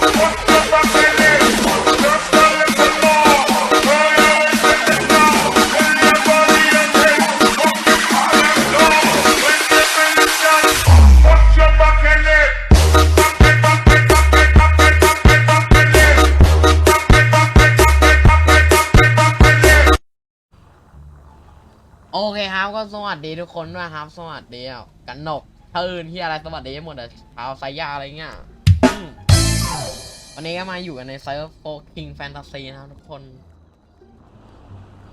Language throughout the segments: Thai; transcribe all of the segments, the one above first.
โอเคครับก็สวัสดีทุกคนด้วยครับ สวัสดีกันหนกเทินที่อะไรสวัสดีหมดอะชาวไซยาอะไรเงี้ย วันนี้ก็มาอยู่กันในเซิร์ฟโฟคิงแฟนตาซีนะครับทุกคน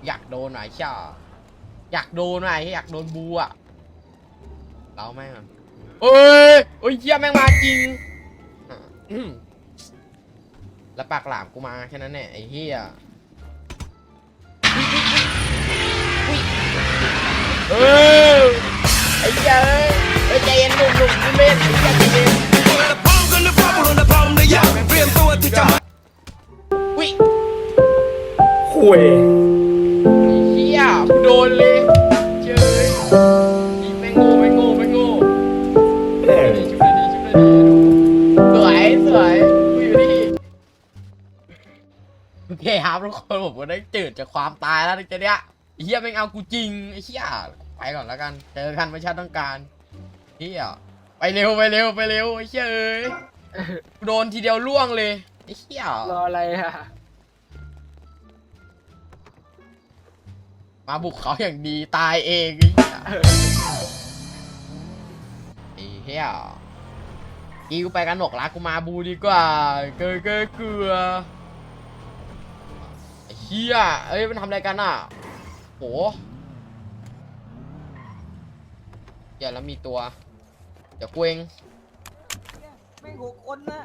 อยากโดนไหนเช่าอยากโดนไหนอยากโดนบูอะเราแม่งเอ้ยโอ้ยเฮียแม่งมาจริงแล้วปากหลามกูมาแค่นั้นแหละไอ้เหี้ย คุยเฮียกูโดนเลยเจ้ยอีแม่งโง่แม่งโง่แม่งโง่แม่งดีชุบเลยดีชุบเลยดีสวยสวยกูอยู่นี่โอเคครับทุกคนผมก็ได้จืดจากความตายแล้วนะเจ๊เนี่ยไอ้เฮียแม่งเอากูจริงไอ้เฮียไปก่อนแล้วกัน เจอกันไม่ชาติต้องการเฮียไปเร็วไปเร็วไปเร็วไอ้เฮียเอ้ยกูโดนทีเดียวล่วงเลยไอ้เฮียรออะไรอะ มาบุกเขาอย่างดีตายเองไอ้เหี้ยไอ้เหี้ยกีกูไปกันหนกรักกูมาบูดีกว่า เกอเกอเกลือเหี้ยเอ้ยมันทำอะไรกันอะโหอย่าแล้วมีตัวเดี๋ยวกูเองไม่งหกคนนะ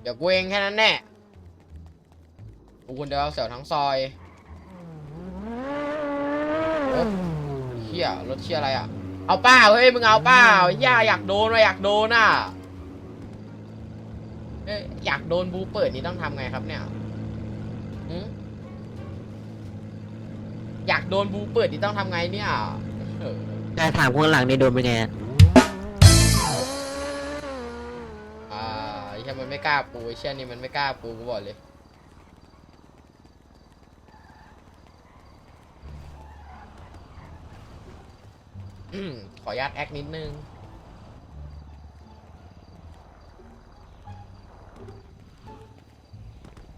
เดี๋ยวกูเองแค่นั้นแน่ กูคนเดียวเอาเสี่ยวทั้งซอยโอ้เหี้ยรถเชี่ยอะไรอะ เอาเป้าเฮ้ยมึงเอาเป้าย่าอยากโดนว่ะอยากโดนอะเอ้ยอยากโดนบูเปิดนี่ต้องทำไงครับเนี่ยหืมอยากโดนบูเปิดนี่ต้องทำไงเนี่ยเออนายถามคนหลังในโดนเป็นไงอะอ่าไอ้เชี่ยมันไม่กล้าปูไอ้เชี่ยนี่มันไม่กล้าปูกูบอกเลย ขออนุญาตแอคนิดนึง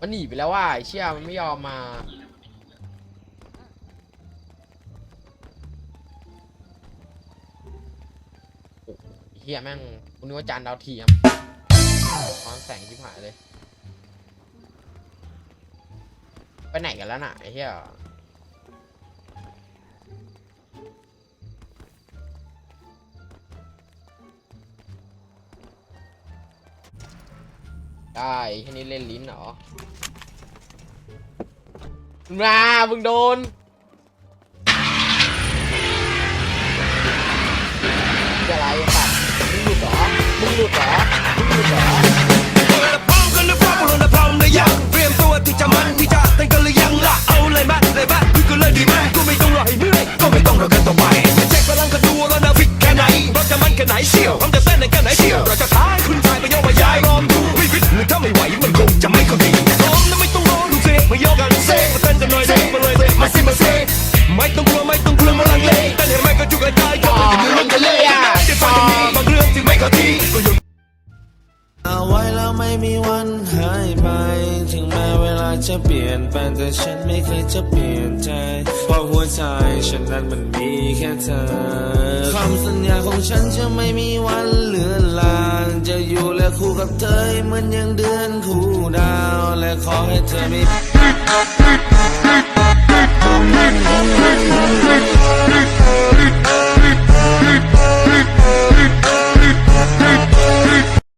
มันหนีไปแล้วว่าไอ้เชี่ยมันไม่ยอมมา โอ้เฮียแม่งคุณนึกว่าจานดาวเทียมร้อนแสงชิบหายเลย ไปไหนกันแล้วน่ะไอ้เฮีย ได้แค่นี้เล่นลิ้นเหรอมามึงโดนจะอะไรสัตว์มึงหลุดเหรอมึงหลุดเหรอมึงหลุดเหรอเตรียมตัวที่จะมันที่จะเต้นกันหรือยังล่ะเอาเลยมาเลยมาคือกันเลยดีไหมกูไม่ต้องรอให้เมื่อยก็ไม่ต้องรอกันต่อไปเช็คพลังกันดูแล้วนะฟิตแค่ไหนเราจะมันแค่ไหนเชียวพร้อมจะเต้น ไม่ต้องกลัวไม่ต้องกลัวมาลังเลเต้นให้ไม่กระจุกกระจก็ไม่ถึงเรื่องกันเลยได้ฟังกันนี้บางเรื่องที่ไม่เข้าทีก็ยกเอาไว้แล้วไม่มีวันหายไป ถึงแม้เวลาจะเปลี่ยนแปลงแต่ฉันไม่เคยจะเปลี่ยนใจ เพราะหัวใจฉันนั้นมันมีแค่เธอคำสัญญาของฉันจะไม่มีวันเลือนลาง จะอยู่และคู่กับเธอเหมือนอยังเดือนคู่ดาว และขอให้เธอไม่